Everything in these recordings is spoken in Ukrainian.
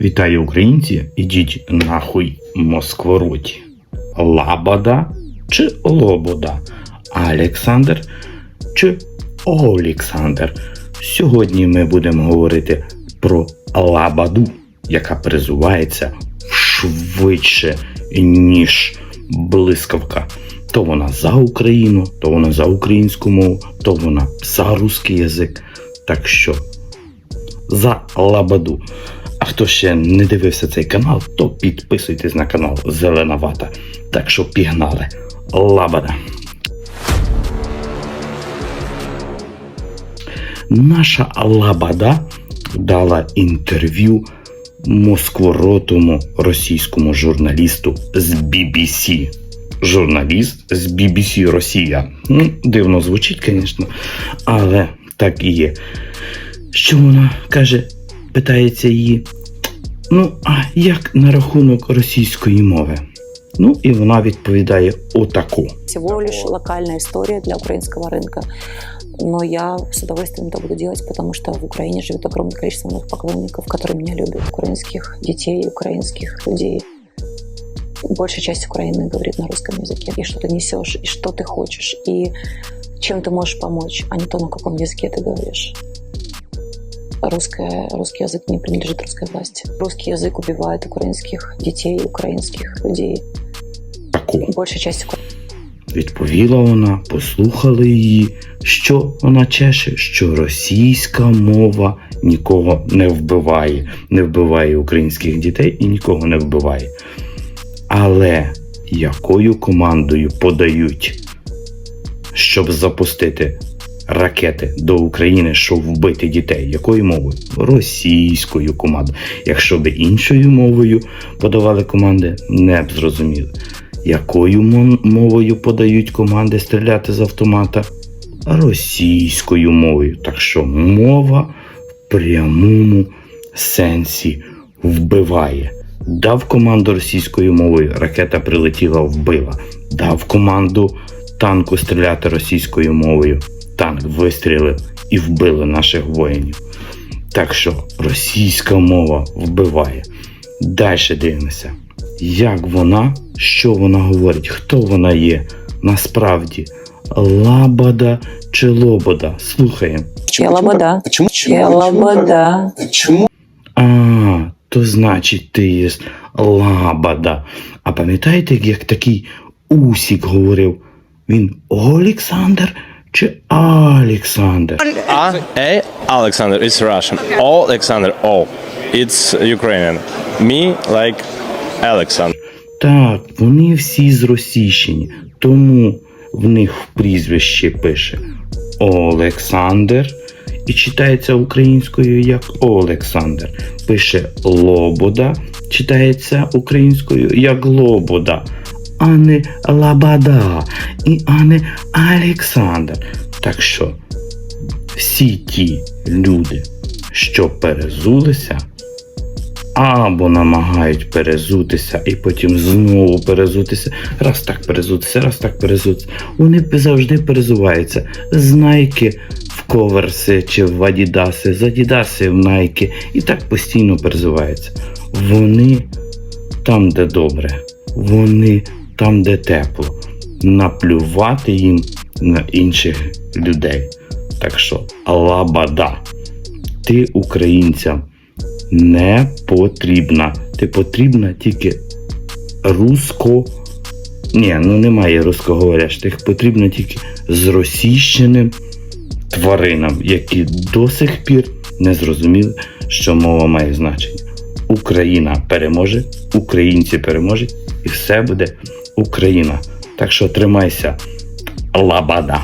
Вітаю українці, ідіть нахуй Москвороті. Лабада чи Лобода? Александр чи Олександр? Сьогодні ми будемо говорити про Лабаду, яка призувається швидше, ніж блискавка. То вона за Україну, то вона за українську мову, то вона за русський язик. Так що за Лабаду. Хто ще не дивився цей канал, то підписуйтесь на канал Зелена Вата. Так що пігнали. Лабада. Наша Лабада дала інтерв'ю москворотому російському журналісту з BBC. Журналіст з BBC Росія. Ну, дивно звучить, звісно, але так і є. Що вона каже, питається її. Ну, а як на рахунок російської мови? Ну, і вона відповідає отаку. всего лишь локальная история для украинского рынка. Но я с удовольствием это буду делать, потому что в Украине живет огромное количество моих поклонников, которые меня любят. Украинских детей, украинских людей. Большая часть Украины говорит на русском языке. И что ты несешь, и что ты хочешь, и чем ты можешь помочь, а не то, на каком языке ты говоришь. Русская, русский язык не принадлежит русской власти. Русский язык убивает украинских детей, украинских людей. Таку. Большая часть Відповіла вона, послухали її, що вона чеше, що російська мова нікого не вбиває, не вбиває українських дітей і нікого не вбиває. Але якою командою подають, щоб запустити ракети до України, щоб вбити дітей? Якою мовою? Російською командою. Якщо б іншою мовою подавали команди, не б зрозуміли. Якою мовою подають команди стріляти з автомата? Російською мовою. Так що мова в прямому сенсі вбиває. Дав команду російською мовою, ракета прилетіла, вбила. Дав команду танку стріляти російською мовою. Танк вистрілив і вбили наших воїнів. Так що російська мова вбиває. Далі дивимося. Як вона, що вона говорить, хто вона є насправді? Лабада чи лобода? Слухаємо. Я лобода. Почему? Я лобода. Почему? А, то значить ти є лабада. А пам'ятаєте, як такий Усік говорив? Він Олександр чи Александр? A, A, Alexander, it's Russian. O, Alexander, O, it's Ukrainian. Me, like Alexander. Так, вони всі зросійщені, тому в них в прізвище пише Олександр і читається українською як Олександр. Пише Лобода, читається українською як Лобода, а не Лабада, і а не Олександр. Так що всі ті люди, що перезулися, або намагають перезутися і потім знову перезутися, раз так перезутися, раз так перезутися. Вони завжди перезуваються з найки в коверси чи в адідаси, з адідаси в найки, і так постійно перезуваються. Вони там, де добре, вони там, де тепло. Наплювати їм на інших людей. Так що, лабада, ти українцям не потрібна. Ти потрібна тільки руско. Ні, ну немає рускоговорящих. Потрібно тільки з російщеним тваринам, які до сих пір не зрозуміли, що мова має значення. Україна переможе, українці переможуть, і все буде Україна. Так що тримайся, лабада.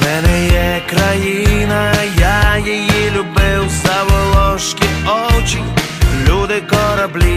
В мене є країна, я її любив за волошки очі, люди кораблі.